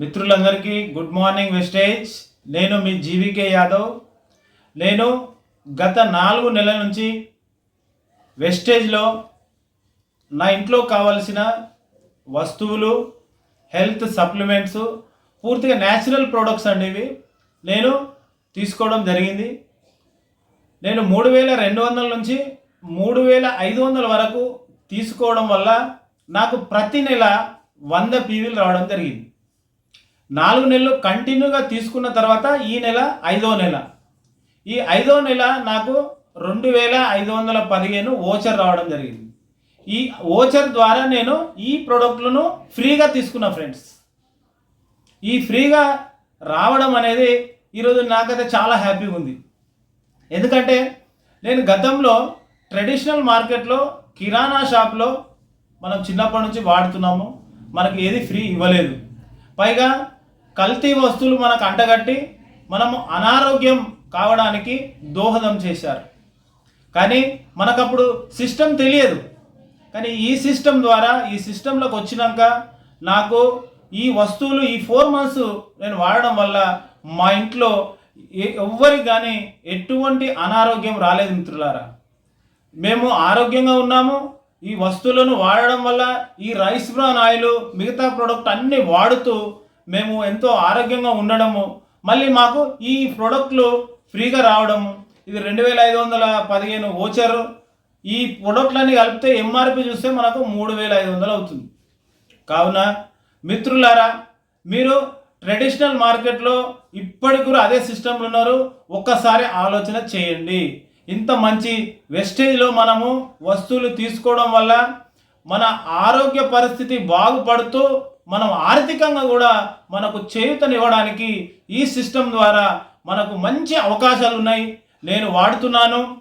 మిత్రులందరికీ good morning wastage. నేను మీ జీవికే యాదవ్. నేను గత నాలుగు నెలల నుంచి వెస్టేజ్లో నా ఇంట్లో కావలసిన వస్తువులు హెల్త్ సప్లిమెంట్స్ పూర్తిగా న్యాచురల్ ప్రోడక్ట్స్ అండి ఇవి. నేను తీసుకోవడం జరిగింది. నేను మూడు వేల రెండు వందల నుంచి మూడు వేల ఐదు వందల వరకు తీసుకోవడం వల్ల నాకు ప్రతి నెల వంద పీవీలు రావడం జరిగింది. నాలుగు నెలలు కంటిన్యూగా తీసుకున్న తర్వాత ఈ నెల ఐదో నెల. ఈ ఐదో నెల నాకు రెండు వేల ఐదు వందల పదిహేను ఓచర్ రావడం జరిగింది. ఈ ఓచర్ ద్వారా నేను ఈ ప్రోడక్ట్లను ఫ్రీగా తీసుకున్నా ఫ్రెండ్స్. ఈ ఫ్రీగా రావడం అనేది ఈరోజు నాకైతే చాలా హ్యాపీగా ఉంది. ఎందుకంటే నేను గతంలో ట్రెడిషనల్ మార్కెట్లో కిరాణా షాప్లో మనం చిన్నప్పటి నుంచి వాడుతున్నాము. మనకి ఏది ఫ్రీ ఇవ్వలేదు. పైగా కల్తీ వస్తువులు మనకు అంటగట్టి మనము అనారోగ్యం కావడానికి దోహదం చేశారు. కానీ మనకప్పుడు సిస్టమ్ తెలియదు. కానీ ఈ సిస్టమ్ ద్వారా ఈ సిస్టంలోకి వచ్చినాక నాకు ఈ వస్తువులు ఈ ఫోర్ మంత్స్ నేను వాడడం వల్ల మా ఇంట్లో ఏ- ఎవ్వరికి కానీ ఎటువంటి అనారోగ్యం రాలేదు మిత్రులారా. మేము ఆరోగ్యంగా ఉన్నాము. ఈ వస్తువులను వాడడం వల్ల ఈ రైస్ బ్రాన్ ఆయిల్ మిగతా ప్రోడక్ట్ అన్నీ వాడుతూ మేము ఎంతో ఆరోగ్యంగా ఉండడము. మళ్ళీ మాకు ఈ ప్రోడక్ట్లు ఫ్రీగా రావడము ఇది రెండు వేల ఐదు వందల పదిహేను ఓచర్. ఈ ప్రోడక్ట్లన్నీ కలిపితే ఎంఆర్పి చూస్తే మనకు మూడు వేల ఐదు వందలు అవుతుంది. కావున మిత్రులారా మీరు ట్రెడిషనల్ మార్కెట్లో ఇప్పటికి కూడా అదే సిస్టంలో ఉన్నారు. ఒక్కసారి ఆలోచన చేయండి. ఇంత మంచి వెస్టేజ్లో మనము వస్తువులు తీసుకోవడం వల్ల మన ఆరోగ్య పరిస్థితి బాగుపడుతూ మనం ఆర్థికంగా కూడా మనకు చేయూతనివ్వడానికి ఈ సిస్టమ్ ద్వారా మనకు మంచి అవకాశాలు ఉన్నాయి. నేను వాడుతున్నాను.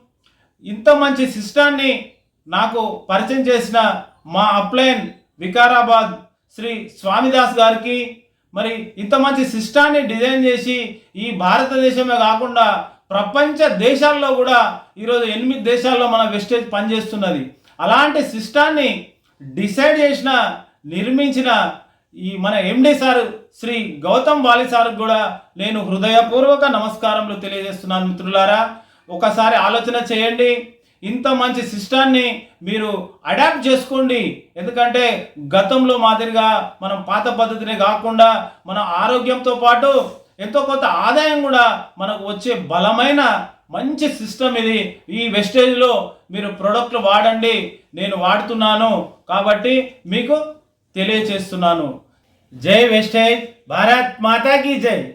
ఇంత మంచి సిస్టాన్ని నాకు పరిచయం చేసిన మా అప్లైన్ వికారాబాద్ శ్రీ స్వామిదాస్ గారికి మరి ఇంత మంచి సిస్టాన్ని డిజైన్ చేసి ఈ భారతదేశమే కాకుండా ప్రపంచ దేశాల్లో కూడా ఈరోజు ఎనిమిది దేశాల్లో మన వెస్టేజ్ పనిచేస్తున్నది. అలాంటి సిస్టాన్ని డిసైడ్ చేసిన నిర్మించిన ఈ మన MD sir Shri Gautam Vali sir కూడా నేను హృదయపూర్వక నమస్కారములు తెలియజేస్తున్నాను మిత్రులారా. ఒకసారి ఆలోచన చేయండి. ఇంత మంచి సిస్టాన్ని మీరు అడాప్ట్ చేసుకోండి. ఎందుకంటే గతంలో మాదిరిగా మనం పాత పద్ధతినే కాకుండా మన ఆరోగ్యంతో పాటు ఎంతో కొంత ఆదాయం కూడా మనకు వచ్చే బలమైన మంచి సిస్టమ్ ఇది. ఈ వెస్టేజ్లో మీరు ప్రోడక్ట్లు వాడండి. నేను వాడుతున్నాను కాబట్టి మీకు తెలియచేస్తున్నాను. జై వెస్టేజ్ భారత్ మాతాకి జై